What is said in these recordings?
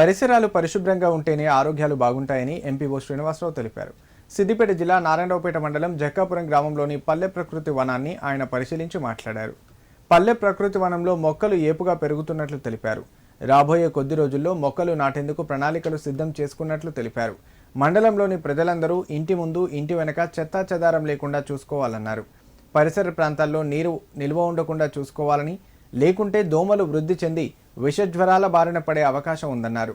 పరిసరాలు పరిశుభ్రంగా ఉంటేనే ఆరోగ్యాలు బాగుంటాయని ఎంపీఓ శ్రీనివాసరావు తెలిపారు. సిద్దిపేట జిల్లా నారాయణరావుపేట మండలం జక్కాపురం గ్రామంలోని పల్లె ప్రకృతి వనాన్ని ఆయన పరిశీలించి మాట్లాడారు. పల్లె ప్రకృతి వనంలో మొక్కలు ఏపుగా పెరుగుతున్నట్లు తెలిపారు. రాబోయే కొద్ది రోజుల్లో మొక్కలు నాటేందుకు ప్రణాళికలు సిద్ధం చేసుకున్నట్లు తెలిపారు. మండలంలోని ప్రజలందరూ ఇంటి ముందు ఇంటి వెనక చెత్తా చెదారం లేకుండా చూసుకోవాలన్నారు. పరిసర ప్రాంతాల్లో నీరు నిల్వ ఉండకుండా చూసుకోవాలని లేకుంటే దోమలు వృద్ధి చెంది విషజ్వరాల బారిన పడే అవకాశం ఉందన్నారు.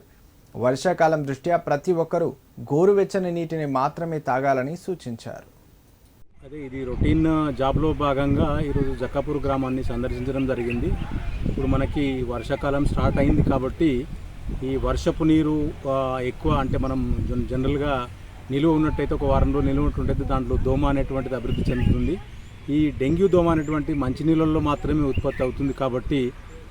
వర్షాకాలం దృష్ట్యా ప్రతి ఒక్కరూ గోరువెచ్చని నీటిని మాత్రమే తాగాలని సూచించారు. అదే ఇది రొటీన్ జాబ్లో భాగంగా ఈరోజు జక్కాపూర్ గ్రామాన్ని సందర్శించడం జరిగింది. ఇప్పుడు మనకి వర్షాకాలం స్టార్ట్ అయింది కాబట్టి ఈ వర్షపు నీరు ఎక్కువ అంటే మనం జనరల్గా నిలువ ఉన్నట్టయితే ఒక వారం రోజులు నిలువ ఉన్నట్టయితే దాంట్లో దోమ అనేటువంటిది అభివృద్ధి చెందుతుంది. ఈ డెంగ్యూ దోమ అనేటువంటి మంచినీళ్ళల్లో మాత్రమే ఉత్పత్తి అవుతుంది కాబట్టి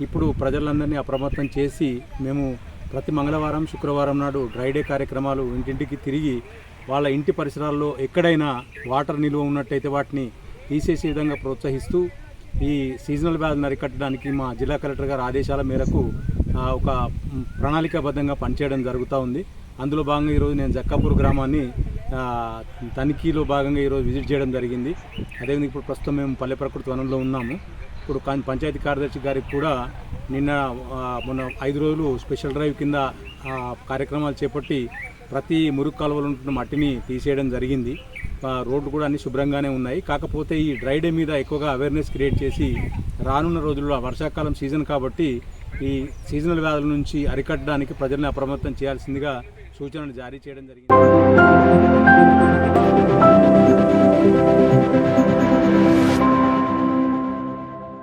ఇప్పుడు ప్రజలందరినీ అప్రమత్తం చేసి మేము ప్రతి మంగళవారం శుక్రవారం నాడు డ్రై డే కార్యక్రమాలు ఇంటింటికి తిరిగి వాళ్ళ ఇంటి పరిసరాల్లో ఎక్కడైనా వాటర్ నిల్వ ఉన్నట్టయితే వాటిని తీసేసే విధంగా ప్రోత్సహిస్తూ ఈ సీజనల్ వ్యాధులను అరికట్టడానికి మా జిల్లా కలెక్టర్ గారి ఆదేశాల మేరకు ఒక ప్రణాళికాబద్ధంగా పనిచేయడం జరుగుతూ ఉంది. అందులో భాగంగా ఈరోజు నేను జక్కాపూర్ గ్రామాన్ని తనిఖీలో భాగంగా ఈరోజు విజిట్ చేయడం జరిగింది. అదేవిధంగా ఇప్పుడు ప్రస్తుతం మేము పల్లె ప్రకృతి వనంలో ఉన్నాము. ఇప్పుడు పంచాయతీ కార్యదర్శి గారికి కూడా నిన్న మొన్న ఐదు రోజులు స్పెషల్ డ్రైవ్ కింద కార్యక్రమాలు చేపట్టి ప్రతి మురుగు కాలువలు ఉంటున్న మట్టిని తీసేయడం జరిగింది. రోడ్లు కూడా అన్ని శుభ్రంగానే ఉన్నాయి. కాకపోతే ఈ డ్రై డే మీద ఎక్కువగా అవేర్నెస్ క్రియేట్ చేసి రానున్న రోజుల్లో వర్షాకాలం సీజన్ కాబట్టి ఈ సీజనల్ వ్యాధుల నుంచి అరికట్టడానికి ప్రజల్ని అప్రమత్తం చేయాల్సిందిగా సూచనలు జారీ చేయడం జరిగింది.